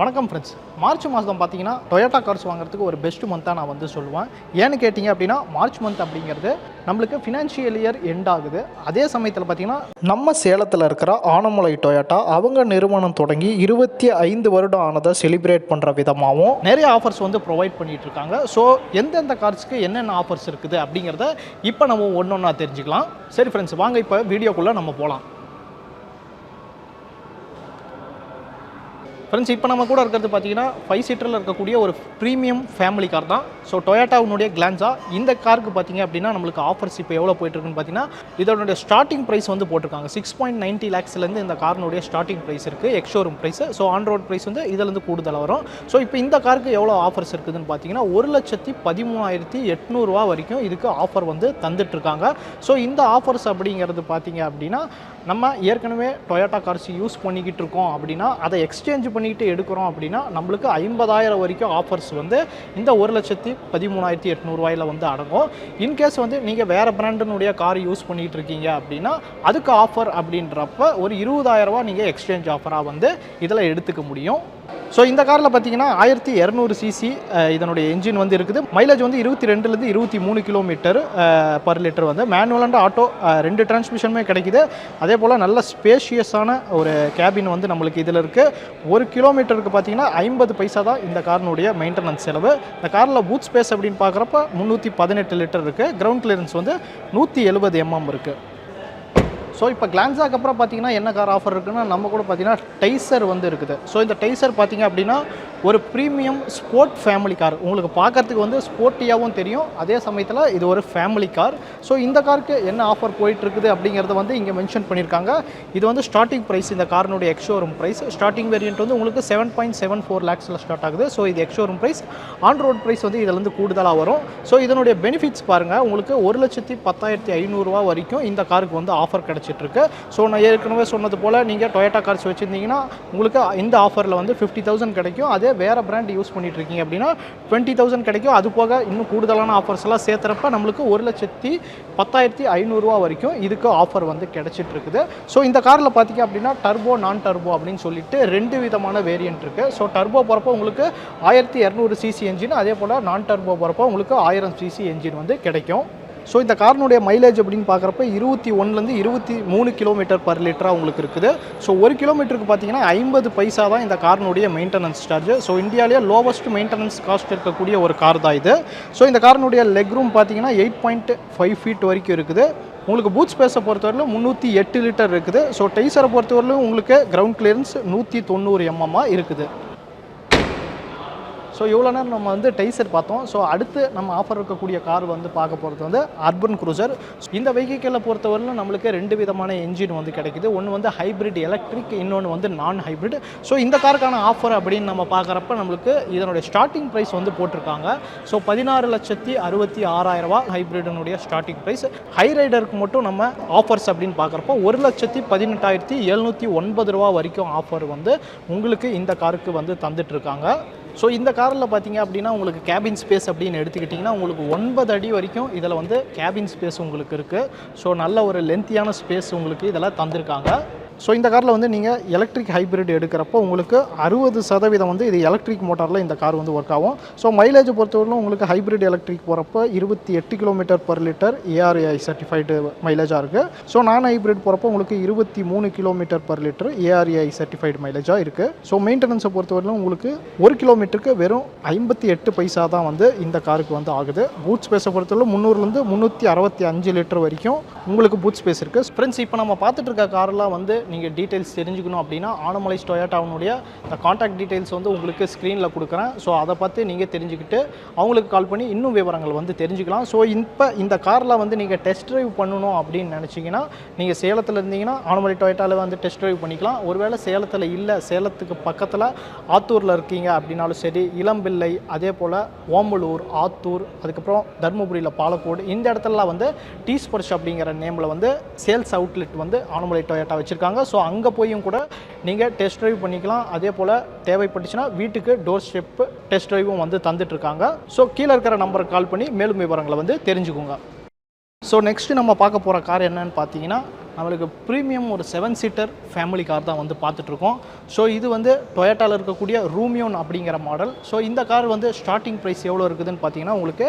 வணக்கம் friends March மாதம் பார்த்தீங்கன்னா டொயோட்டா கார்ஸ் வாங்குறதுக்கு ஒரு பெஸ்ட் மந்த்தாக நான் வந்து சொல்லுவேன். ஏன்னு கேட்டிங்க அப்படின்னா மார்ச் மந்த் அப்படிங்கிறது நம்மளுக்கு ஃபினான்ஷியல் இயர் எண்ட் ஆகுது. அதே சமயத்தில் பார்த்தீங்கன்னா நம்ம சேலத்தில் இருக்கிற ஆனமலை டொயோட்டா அவங்க நிறுவனம் தொடங்கி இருபத்தி ஐந்து வருடம் ஆனதை செலிப்ரேட் பண்ணுற விதமாகவும் நிறைய ஆஃபர்ஸ் வந்து ப்ரொவைட் பண்ணிட்டு இருக்காங்க. ஸோ எந்தெந்த கார்ஸ்க்கு என்னென்ன ஆஃபர்ஸ் இருக்குது அப்படிங்கிறத இப்போ நம்ம ஒன்று ஒன்றா தெரிஞ்சுக்கலாம். சரி ஃப்ரெண்ட்ஸ் வாங்க இப்போ வீடியோக்குள்ளே நம்ம போகலாம் ஃப்ரெண்ட்ஸ் இப்போ நம்ம கூட இருக்கிறது பார்த்தீங்கன்னா ஃபைவ் சீட்டரில் இருக்கக்கூடிய ஒரு ப்ரீமியம் ஃபேமிலி கார் தான். ஸோ டொயோட்டாவுடைய கிளான்ஸா இந்த காருக்கு பார்த்தீங்க அப்படின்னா நம்மளுக்கு ஆஃபர்ஸ் இப்போ எவ்வளோ போயிட்டுருக்குன்னு பார்த்தீங்கன்னா இதனுடைய ஸ்டார்டிங் ப்ரைஸ் வந்து போட்டிருக்காங்க. சிக்ஸ் பாயிண்ட் நைன்ட்டி லேக்ஸ்லேருந்து இந்த காரினுடைய ஸ்டார்டிங் ப்ரைஸ் இருக்குது ex showroom price so on road price வந்து இதுலேருந்து கூடுதலாக வரும். ஸோ இப்போ இந்த காருக்கு எவ்வளோ ஆஃபர்ஸ் இருக்குதுன்னு பார்த்தீங்கன்னா ஒரு லட்சத்தி பதிமூணாயிரத்தி எட்நூறுரூவா வரைக்கும் இதுக்கு ஆஃபர் வந்து தந்துட்டுருக்காங்க. ஸோ இந்த ஆஃபர்ஸ் அப்படிங்கிறது பார்த்தீங்க அப்படின்னா நம்ம ஏற்கனவே டொயோட்டா கார்ஸ் யூஸ் பண்ணிக்கிட்டு இருக்கோம் அப்படின்னா அதை எக்ஸ்சேஞ்ச் பண்ணிக்கிட்டு எடுக்கிறோம் அப்படின்னா நம்மளுக்கு ஐம்பதாயிரம் வரைக்கும் ஆஃபர்ஸ் வந்து இந்த ஒரு லட்சத்தி பதிமூணாயிரத்தி எட்நூறுவாயில் வந்து அடங்கும். இன்கேஸ் வந்து நீங்கள் வேறு பிராண்டினுடைய கார் யூஸ் பண்ணிகிட்டு இருக்கீங்க அப்படின்னா அதுக்கு ஆஃபர் அப்படின்றப்ப ஒரு இருபதாயிரரூவா நீங்கள் எக்ஸ்சேஞ்ச் ஆஃபராக வந்து இதில் எடுத்துக்க முடியும். ஸோ இந்த காரில் பார்த்தீங்கன்னா ஆயிரத்தி இரநூறு சிசி இதனுடைய என்ஜின் வந்து இருக்குது. மைலேஜ் வந்து இருபத்தி ரெண்டுலேருந்து இருபத்தி மூணு கிலோமீட்டர் பர் லிட்டர் வந்து. மேனுவல் அண்ட் ஆட்டோ ரெண்டு டிரான்ஸ்மிஷனுமே கிடைக்குது. அதே போல் நல்ல ஸ்பேஷியஸான ஒரு கேபின் வந்து நம்மளுக்கு இதில் இருக்குது ஒரு கிலோமீட்டருக்கு பார்த்தீங்கன்னா ஐம்பது பைசா தான் இந்த காரினுடைய மெயின்டெனன்ஸ் செலவு. இந்த காரில் பூத் ஸ்பேஸ் அப்படின்னு பார்க்குறப்ப முந்நூற்றி பதினெட்டு லிட்டர் இருக்குது கிரவுண்ட் கிளியரன்ஸ் வந்து நூற்றி எழுபது எம்எம் இருக்குது ஸோ இப்போ கிளான்ஸாக்கு அப்புறம் பார்த்தீங்கன்னா என்ன கார் ஆஃபர் இருக்குன்னா நம்ம கூட பார்த்தீங்கன்னா டைசர் வந்து இருக்குது. ஸோ இந்த டைசர் பார்த்தீங்க அப்படின்னா ஒரு ப்ரீமியம் ஸ்போர்ட் ஃபேமிலி கார் உங்களுக்கு பார்க்கறதுக்கு வந்து ஸ்போர்ட்டியாகவும் தெரியும். அதே சமயத்தில் இது ஒரு ஃபேமிலி கார் ஸோ இந்த காருக்கு என்ன ஆஃபர் போயிட்டுருக்குது அப்படிங்கிறத வந்து இங்கே மென்ஷன் பண்ணியிருக்காங்க. இது வந்து ஸ்டார்டிங் ப்ரைஸ் இந்த காரினுடைய ex showroom price starting variant வந்து உங்களுக்கு செவன் பாயிண்ட் செவன் ஃபோர் லேக்ஸில் ஸ்டார்ட் ஆகுது. ஸோ இது ex showroom price on road price வந்து இதில் வந்து கூடுதலாக வரும். ஸோ இதனுடைய பெனிஃபிட்ஸ் பாருங்கள் உங்களுக்கு ஒரு லட்சத்தி பத்தாயிரத்தி ஐநூறுரூவா வரைக்கும் இந்த காருக்கு வந்து ஆஃபர் கிடைக்கும் இருக்கு ஸோ நான் ஏற்கனவே சொன்னது போல் நீங்கள் டொயோட்டா கார்ஸ் வச்சுருந்தீங்கன்னா உங்களுக்கு இந்த ஆஃபரில் வந்து ஃபிஃப்டி தௌசண்ட் கிடைக்கும். அதே வேறு பிராண்ட் யூஸ் பண்ணிட்டு இருக்கீங்க அப்படின்னா டுவெண்ட்டி தௌசண்ட் கிடைக்கும். அது போக இன்னும் கூடுதலான ஆஃபர்ஸ் எல்லாம் சேர்த்துறப்ப நம்மளுக்கு ஒரு லட்சத்தி பத்தாயிரத்தி ஐநூறுரூவா வரைக்கும் இதுக்கு ஆஃபர் வந்து கிடச்சிட்டு இருக்குது ஸோ இந்த காரில் பார்த்தீங்க அப்படின்னா டர்போ நான் டர்போ அப்படின்னு சொல்லிட்டு ரெண்டு விதமான வேரியன்ட் இருக்குது ஸோ டர்போ போகிறப்போ உங்களுக்கு ஆயிரத்தி இரநூறு சிசி என்ஜின் அதே போல் நான் டர்போ போகிறப்போ உங்களுக்கு ஆயிரம் சிசி என்ஜின் வந்து கிடைக்கும். ஸோ இந்த காரினுடைய மைலேஜ் அப்படின்னு பார்க்குறப்ப இருபத்தி ஒன்றுலேருந்து இருபத்தி மூணு கிலோமீட்டர் பர் லிட்டராக உங்களுக்கு இருக்குது. ஸோ ஒரு கிலோமீட்டருக்கு பார்த்தீங்கன்னா ஐம்பது பைசா தான் இந்த காரினுடைய மெயின்டெனன்ஸ் சார்ஜ் ஸோ இந்தியாவிலேயே லோவஸ்ட் மெயின்டெனன்ஸ் காஸ்ட் இருக்கக்கூடிய ஒரு கார் தான் இது. ஸோ இந்த காரினுடைய லெக் ரூம் பார்த்தீங்கன்னா எயிட் பாயிண்ட் ஃபைவ் ஃபீட் வரைக்கும் இருக்குது. உங்களுக்கு பூத் ஸ்பேஸை பொறுத்தவரையிலும் முந்நூற்றி எட்டு லிட்டர் இருக்குது. ஸோ டெய்சரை பொறுத்தவரையிலும் உங்களுக்கு கிரவுண்ட் கிளியரன்ஸ் நூற்றி தொண்ணூறு எம்எம்மாக இருக்குது. ஸோ இவ்வளோ நேரம் நம்ம வந்து டைசர் பார்த்தோம். ஸோ அடுத்து நம்ம ஆஃபர் இருக்கக்கூடிய கார் வந்து பார்க்க போகிறது வந்து அர்பன் குரூசர் இந்த வெஹிக்கிளை பொறுத்தவரையிலும் நம்மளுக்கு ரெண்டு விதமான என்ஜின் வந்து கிடைக்குது. ஒன்று வந்து ஹைப்ரிட் எலக்ட்ரிக் இன்னொன்று வந்து நான் ஹைப்ரிட் ஸோ இந்த காருக்கான ஆஃபர் அப்படின்னு நம்ம பார்க்குறப்ப நம்மளுக்கு இதனுடைய ஸ்டார்டிங் ப்ரைஸ் வந்து போட்டிருக்காங்க. ஸோ பதினாறு லட்சத்தி அறுபத்தி ஆறாயிரரூபா ஹைப்ரிடனுடைய ஸ்டார்டிங் ப்ரைஸ் ஹை ரைடருக்கு மட்டும் நம்ம ஆஃபர்ஸ் அப்படின்னு பார்க்குறப்போ ஒரு லட்சத்தி பதினெட்டாயிரத்தி எழுநூற்றி ஒன்பது ரூபா வரைக்கும் ஆஃபர் வந்து உங்களுக்கு இந்த காருக்கு வந்து தந்துட்டுருக்காங்க ஸோ இந்த காரில் பார்த்தீங்க அப்படின்னா உங்களுக்கு கேபின் ஸ்பேஸ் அப்படின்னு எடுத்துக்கிட்டிங்கன்னா உங்களுக்கு ஒன்பது அடி வரைக்கும் இதில் வந்து கேபின் ஸ்பேஸ் உங்களுக்கு இருக்குது ஸோ நல்ல ஒரு லென்த்தியான ஸ்பேஸ் உங்களுக்கு இதெல்லாம் தந்திருக்காங்க. ஸோ இந்த காரில் வந்து நீங்கள் எலக்ட்ரிக் ஹைப்ரிட் எடுக்கிறப்போ உங்களுக்கு அறுபது சதவீதம் வந்து இது எலக்ட்ரிக் மோட்டாரில் இந்த கார் வந்து ஒர்க் ஆகும். ஸோ மைலேஜ் பொறுத்தவரையிலும் உங்களுக்கு ஹைப்ரிட் எலக்ட்ரிக் போகிறப்போ இருபத்தி எட்டு kilometre per litre ARAI certified மைலேஜாக இருக்குது ஸோ நான் ஹைப்ரிட் போகிறப்போ உங்களுக்கு இருபத்தி மூணு kilometre per litre ARAI certified மைலேஜாக இருக்குது ஸோ மெயின்டெனன்ஸை பொறுத்தவரையிலும் உங்களுக்கு ஒரு கிலோமீட்டருக்கு வெறும் ஐம்பத்தி எட்டு பைசா தான் வந்து இந்த காருக்கு வந்து ஆகுது. பூட் ஸ்பேஸை பொறுத்தவரை முந்நூறுலேருந்து முந்நூற்றி அறுபத்தி அஞ்சு லிட்டர் வரைக்கும் உங்களுக்கு பூட் ஸ்பேஸ் இருக்குது ஃப்ரெண்ட்ஸ் இப்போ நம்ம பார்த்துட்டு இருக்க கார்லாம் வந்து நீங்கள் டீட்டெயில்ஸ் தெரிஞ்சுக்கணும் அப்படின்னா ஆனமலைஸ் டொயாட்டாவுனுடைய இந்த காண்டாக்ட் டீட்டெயில்ஸ் வந்து உங்களுக்கு ஸ்க்ரீனில் கொடுக்குறேன். ஸோ அதை பார்த்து நீங்கள் தெரிஞ்சுக்கிட்டு அவங்களுக்கு கால் பண்ணி இன்னும் விவரங்கள் வந்து தெரிஞ்சுக்கலாம். ஸோ இப்போ இந்த காரில் வந்து நீங்கள் டெஸ்ட் ட்ரைவ் பண்ணணும் அப்படின்னு நினச்சிங்கன்னா நீங்கள் சேலத்தில் இருந்தீங்கன்னா ஆனமலை டொயோட்டாவில் வந்து டெஸ்ட் ட்ரைவ் பண்ணிக்கலாம். ஒருவேளை சேலத்தில் இல்லை சேலத்துக்கு பக்கத்தில் ஆத்தூரில் இருக்கீங்க அப்படின்னாலும் சரி இளம்பிள்ளை அதே போல் ஓம்பலூர் ஆத்தூர் அதுக்கப்புறம் தருமபுரியில் பாலக்கோடு இந்த இடத்துலலாம் வந்து டீ ஸ்பர்ஷ் அப்படிங்கிற நேமில் வந்து சேல்ஸ் அவுட்லெட் வந்து ஆனமலை டொயோட்டா வச்சுருக்காங்க. ஸோ அங்கே போயும் கூட நீங்கள் டெஸ்ட் ட்ரைவ் பண்ணிக்கலாம். அதே போல் தேவைப்பட்டுச்சுன்னா வீட்டுக்கு டோர் ஸ்டெப்பு டெஸ்ட் ட்ரைவும் வந்து தந்துட்டுருக்காங்க. ஸோ கீழே இருக்கிற நம்பருக்கு கால் பண்ணி மேலும் விவரங்களை வந்து தெரிஞ்சுக்கோங்க. ஸோ நெக்ஸ்ட் நம்ம பார்க்க போகிற கார் என்னன்னு பார்த்தீங்கன்னா நம்மளுக்கு ப்ரீமியம் ஒரு செவன் சீட்டர் ஃபேமிலி கார் தான் வந்து பார்த்துட்ருக்கோம். ஸோ இது வந்து டொயட்டாவில் இருக்கக்கூடிய ரூமியோன் அப்படிங்கிற மாடல் ஸோ இந்த கார் வந்து ஸ்டார்டிங் ப்ரைஸ் எவ்வளோ இருக்குதுன்னு பார்த்தீங்கன்னா உங்களுக்கு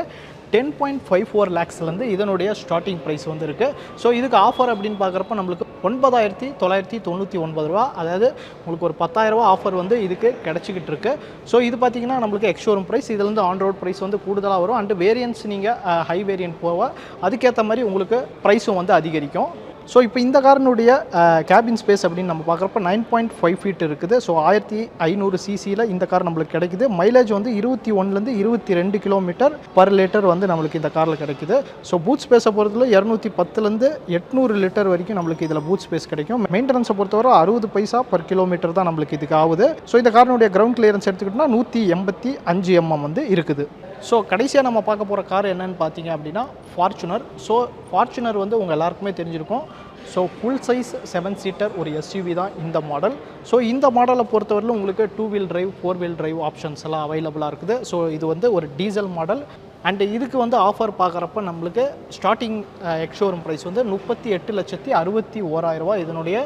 டென் பாயிண்ட் ஃபைவ் ஃபோர் லேக்ஸ்லேருந்து இதனுடைய ஸ்டார்டிங் ப்ரைஸ் வந்து இருக்குது ஸோ இதுக்கு ஆஃபர் அப்படின்னு பார்க்குறப்ப நம்மளுக்கு ஒன்பதாயிரத்தி தொள்ளாயிரத்தி தொண்ணூற்றி ஒன்பது ரூபா அதாவது உங்களுக்கு ஒரு பத்தாயிரரூபா ஆஃபர் வந்து இதுக்கு கிடச்சிக்கிட்டு இருக்கு ஸோ இது பார்த்தீங்கன்னா நம்மளுக்கு எக்ஸ்ஷோரூம் ப்ரைஸ் இதுலேருந்து ஆன் ரோட் ப்ரைஸ் வந்து கூடுதலாக வரும். அண்டு வேரியன்ஸ் நீங்கள் ஹை வேரியன்ட் போக அதுக்கேற்ற மாதிரி உங்களுக்கு ப்ரைஸும் வந்து அதிகரிக்கும். ஸோ இப்போ இந்த காரினுடைய கேபின் ஸ்பேஸ் அப்படின்னு நம்ம பார்க்குறப்ப நைன் பாயிண்ட் ஃபைவ் ஃபீட் இருக்குது. ஸோ ஆயிரத்தி ஐநூறு சிசியில் இந்த கார் நம்மளுக்கு கிடைக்குது. மைலேஜ் வந்து இருபத்தி ஒன்றுலேருந்து இருபத்தி ரெண்டு கிலோமீட்டர் பர் லிட்டர் வந்து நம்மளுக்கு இந்த காரில் கிடைக்குது. ஸோ பூத் ஸ்பேஸை பொறுத்தவரை இரநூத்தி பத்துலேருந்து எட்நூறு லிட்டர் வரைக்கும் நம்மளுக்கு இதில் பூத் ஸ்பேஸ் கிடைக்கும். மெயின்டெனன்ஸை பொறுத்தவரை அறுபது பைசா பர் கிலோமீட்டர் தான் நம்மளுக்கு இதுக்கு ஆகுது. ஸோ இந்த காரினுடைய கிரவுண்ட் கிளியரன்ஸ் எடுத்துக்கிட்டோம்னா நூற்றி எண்பத்தி அஞ்சு எம்எம் வந்து இருக்குது. ஸோ கடைசியாக நம்ம பார்க்க போகிற கார் என்னன்னு பார்த்தீங்க அப்படின்னா ஃபார்ச்சுனர் ஸோ ஃபார்ச்சுனர் வந்து உங்கள் எல்லாருக்குமே தெரிஞ்சிருக்கும். So full size seven seater ஒரு எஸ்யூவி தான் இந்த மாடல் ஸோ இந்த மாடலை பொறுத்தவரையிலும் உங்களுக்கு two wheel drive four wheel drive options எல்லாம் அவைலபிளாக இருக்குது. ஸோ இது வந்து ஒரு டீசல் மாடல் அண்டு இதுக்கு வந்து ஆஃபர் பார்க்குறப்ப நம்மளுக்கு ஸ்டார்டிங் எக்ஷோரூம் ப்ரைஸ் வந்து முப்பத்தி எட்டு லட்சத்தி அறுபத்தி ஓராயிரரூபா இதனுடைய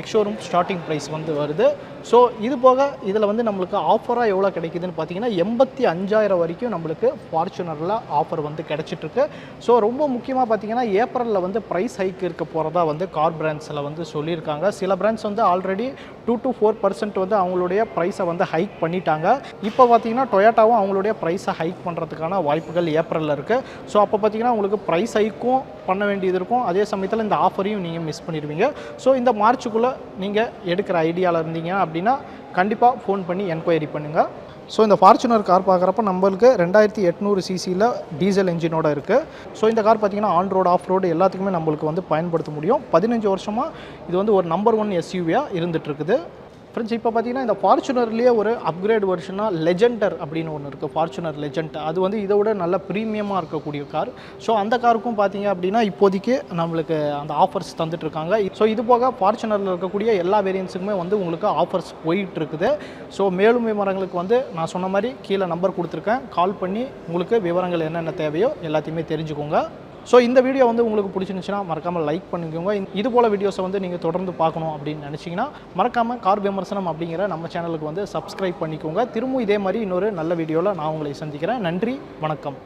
எக்ஷோரூம் ஸ்டார்டிங் ப்ரைஸ் வந்து வருது. ஸோ இது போக இதில் வந்து நம்மளுக்கு ஆஃபராக எவ்வளோ கிடைக்குதுன்னு பார்த்தீங்கன்னா எண்பத்தி அஞ்சாயிரம் வரைக்கும் நம்மளுக்கு ஃபார்ச்சுனரில் ஆஃபர் வந்து கிடச்சிட்ருக்கு. ஸோ ரொம்ப முக்கியமாக பார்த்தீங்கன்னா ஏப்ரலில் வந்து ப்ரைஸ் ஹைக் இருக்க போகிறதா வந்து கார் பிராண்ட்ஸில் வந்து சொல்லியிருக்காங்க. சில பிராண்ட்ஸ் வந்து already two to four percent வந்து அவங்களுடைய ப்ரைஸை வந்து ஹைக் பண்ணிட்டாங்க. இப்போ பார்த்தீங்கன்னா டொயோட்டாவும் அவங்களுடைய ப்ரைஸை ஹைக் பண்ணுறதுக்கான வாய்ப்புகள் ஏப்ரலில் இருக்குது ஸோ அப்போ பார்த்தீங்கன்னா உங்களுக்கு ப்ரைஸ் ஹைக்கும் பண்ண வேண்டியது இருக்கும். அதே சமயத்தில் இந்த ஆஃபரையும் நீங்கள் மிஸ் பண்ணிடுவீங்க. ஸோ இந்த மார்ச்சுக்குள்ளே நீங்கள் எடுக்கிற ஐடியாவில் இருந்தீங்க அப்படின்னா கண்டிப்பாக ஃபோன் பண்ணி என்கொயரி பண்ணுங்கள் ஸோ இந்த ஃபார்ச்சுனர் கார் பார்க்குறப்ப நம்மளுக்கு ரெண்டாயிரத்தி எட்நூறு சிசியில் டீசல் என்ஜினோட இருக்குது ஸோ இந்த கார் பார்த்தீங்கன்னா ஆன் ரோடு ஆஃப் ரோடு எல்லாத்துக்குமே நம்மளுக்கு வந்து பயன்படுத்த முடியும். பதினஞ்சு வருஷமாக இது வந்து ஒரு நம்பர் ஒன் எஸ்யூவியாக இருந்துகிட்ருக்குது ஃப்ரெண்ட்ஸ் இப்போ பார்த்தீங்கன்னா இந்த ஃபார்ச்சுனர்லேயே ஒரு அப்கிரேட் வெர்ஷனாக லெஜெண்டர் அப்படின்னு ஒன்று இருக்குது ஃபார்ச்சுனர் லெஜெண்ட் அது வந்து இதை விட நல்ல ப்ரீமியமாக இருக்கக்கூடிய கார் ஸோ அந்த காருக்கும் பார்த்தீங்க அப்படின்னா இப்போதைக்கு நம்மளுக்கு அந்த ஆஃபர்ஸ் தந்துட்டுருக்காங்க. ஸோ இது போக ஃபார்ச்சுனரில் இருக்கக்கூடிய எல்லா வேரியன்ஸுக்குமே வந்து உங்களுக்கு ஆஃபர்ஸ் போயிட்டு இருக்குது ஸோ மேலும் விவரங்களுக்கு வந்து நான் சொன்ன மாதிரி கீழே நம்பர் கொடுத்துருக்கேன். கால் பண்ணி உங்களுக்கு விவரங்கள் என்னென்ன தேவையோ எல்லாத்தையுமே தெரிஞ்சுக்கோங்க. ஸோ இந்த வீடியோ வந்து உங்களுக்கு பிடிச்சிருந்துச்சுன்னா மறக்காமல் லைக் பண்ணிக்கோங்க. இது போல் வீடியோஸை வந்து நீங்கள் தொடர்ந்து பார்க்கணும் அப்படின்னு நினச்சிங்கன்னா மறக்காமல் கார் விமர்சனம் அப்படிங்கிற நம்ம சேனலுக்கு வந்து சப்ஸ்கிரைப் பண்ணிக்கோங்க. திரும்பவும் இதே மாதிரி இன்னொரு நல்ல வீடியோவில் நான் உங்களை சந்திக்கிறேன். நன்றி வணக்கம்.